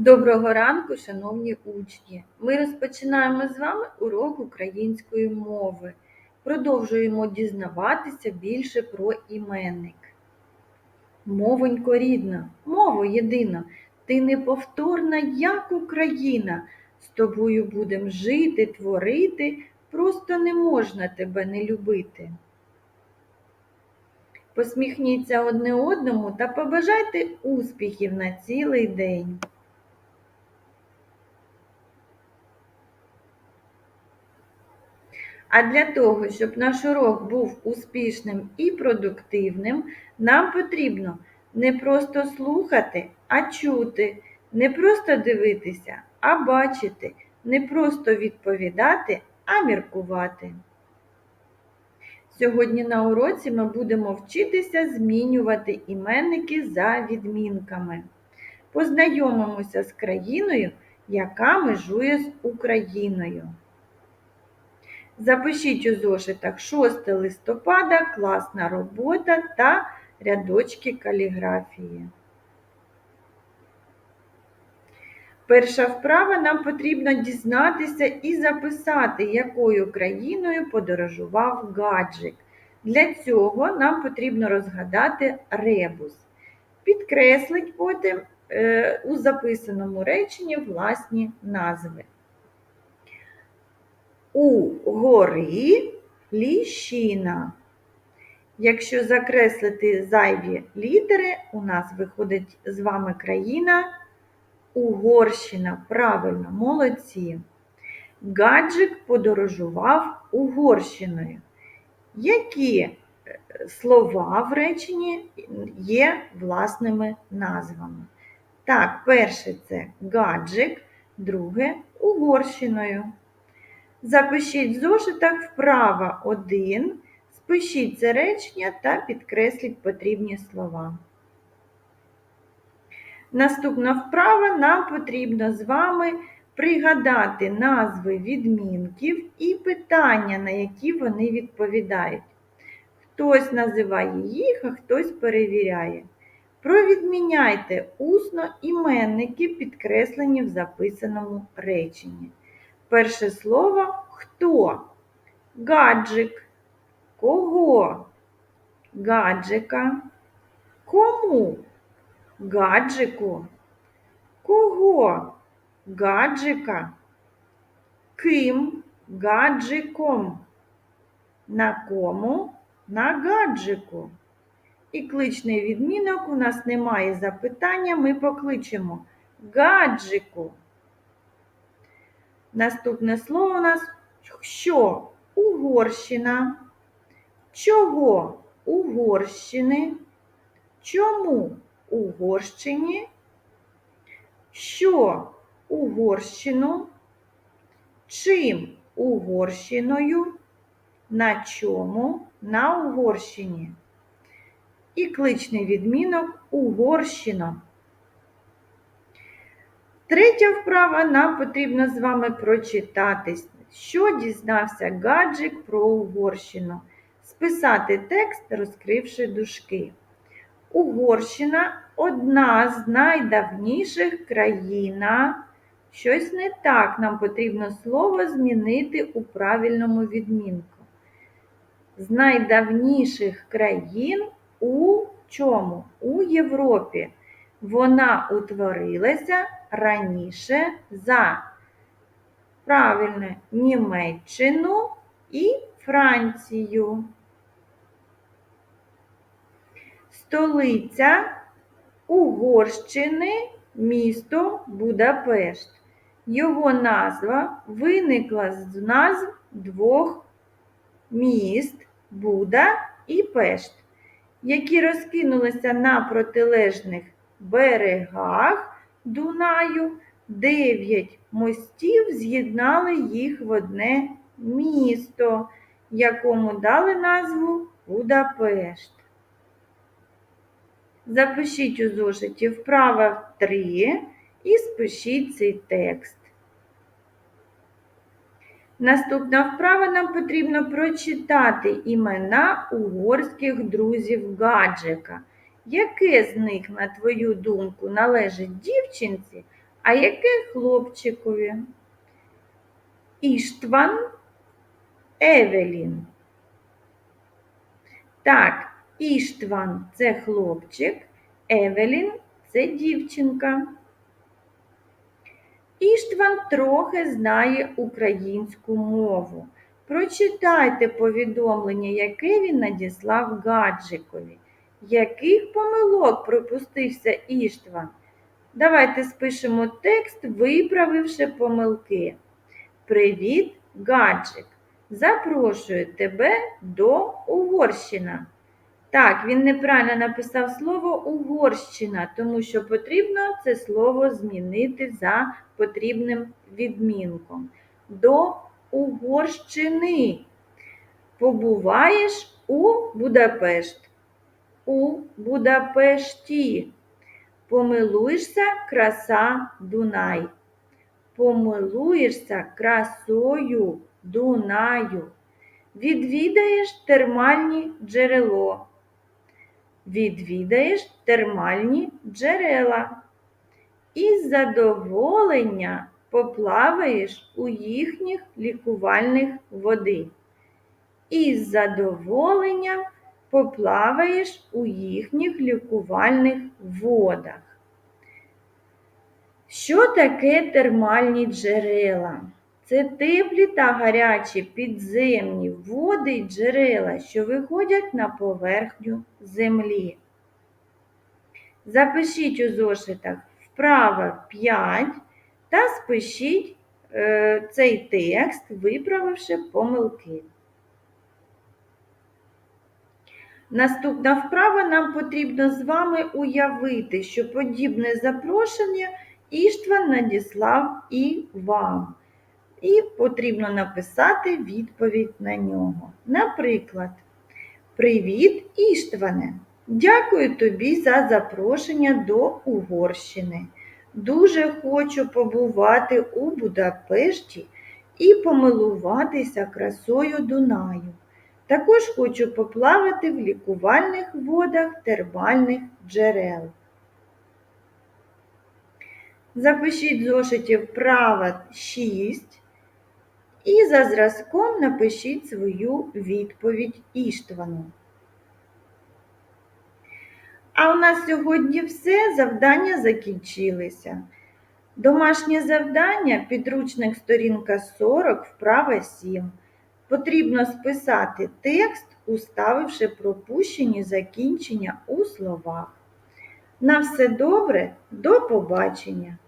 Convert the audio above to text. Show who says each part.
Speaker 1: Доброго ранку, шановні учні! Ми розпочинаємо з вами урок української мови. Продовжуємо дізнаватися більше про іменник. Мовонько рідна, мова єдина, ти неповторна, як Україна. З тобою будем жити, творити, просто не можна тебе не любити. Посміхніться одне одному та побажайте успіхів на цілий день. А для того, щоб наш урок був успішним і продуктивним, нам потрібно не просто слухати, а чути, не просто дивитися, а бачити, не просто відповідати, а міркувати. Сьогодні на уроці ми будемо вчитися змінювати іменники за відмінками. Познайомимося з країною, яка межує з Україною. Запишіть у зошитах 6 листопада, класна робота та рядочки каліграфії. Перша вправа нам потрібно дізнатися і записати, якою країною подорожував гаджик. Для цього нам потрібно розгадати ребус. Підкреслить потім е, у записаному реченні власні назви. У гори ліщина. Якщо закреслити зайві літери, у нас виходить з вами країна Угорщина. Правильно, молодці. Гаджик подорожував Угорщиною. Які е, слова в реченні є власними назвами? Так, перше це гаджик, друге Угорщиною. Запишіть в зошитах вправо 1, спишіть це речення та підкресліть потрібні слова. Наступна вправа нам потрібно з вами пригадати назви відмінків і питання, на які вони відповідають. Хтось називає їх, а хтось перевіряє. Провідміняйте усно іменники, підкреслені в записаному реченні. Перше слово хто? Гаджик. Кого? Гаджика. Кому? Гаджику. Кого? Гаджика. Ким? Гаджиком. На кому? На гаджику. І кличний відмінок у нас немає запитання, ми покличемо гаджику. Наступне слово у нас що? Угорщина. Чого Угорщини? Чому Угорщині? Що Угорщину? Чим Угорщиною? На чому? На Угорщині. І кличний відмінок Угорщина. Третя вправа нам потрібно з вами прочитати, що дізнався гаджик про Угорщину. Списати текст, розкривши дужки. Угорщина одна з найдавніших країн. Щось не так нам потрібно слово змінити у правильному відмінку. З найдавніших країн у чому? У Європі. Вона утворилася раніше за правильно Німеччину і Францію. Столиця Угорщини місто Будапешт. Його назва виникла з назв двох міст Буда і Пешт, які розкинулися на протилежних берегах Дунаю. Дев'ять мостів з'єднали їх в одне місто, якому дали назву Будапешт. Запишіть у зошиті вправо 3 і спишіть цей текст. Наступна вправа нам потрібно прочитати імена угорських друзів Гаджика. Яке з них, на твою думку, належить дівчинці, А яке хлопчикові? Іштван Евелін. Так, Іштван це хлопчик, Евелін це дівчинка. Іштван трохи знає українську мову. Прочитайте повідомлення, яке він надіслав Гаджикові. Яких помилок припустився Іштван? Давайте спишемо текст, виправивши помилки. Привіт, Гаджик! Запрошую тебе до Угорщина. Так, він неправильно написав слово Угорщина, тому що потрібно це слово змінити за потрібним відмінком. До Угорщини. Побуваєш у Будапешт. У Будапешті. Помилуєшся краса Дунай. Помилуєшся красою Дунаю. Відвідаєш термальні джерело. Відвідаєш термальні джерела. Із задоволення поплаваєш у їхніх лікувальних води. Із задоволенням поплаваєш у їхніх лікувальних водах. Що таке термальні джерела? Це теплі та гарячі підземні води й джерела, що виходять на поверхню землі. Запишіть у зошитах вправо 5 та спишіть е, цей текст, виправивши помилки. Наступна вправа нам потрібно з вами уявити, що подібне запрошення Іштван надіслав і вам. І потрібно написати відповідь на нього. Наприклад, Привіт, Іштване! Дякую тобі за запрошення до Угорщини. Дуже хочу побувати у Будапешті і помилуватися красою Дунаю. Також хочу поплавати в лікувальних водах термальних джерел. Запишіть зошиті вправо 6 і за зразком напишіть свою відповідь Іштвану. А у нас сьогодні все, завдання закінчилися. Домашнє завдання, підручник сторінка 40, вправа 7. Потрібно списати текст, уставивши пропущені закінчення у словах. На все добре, до побачення!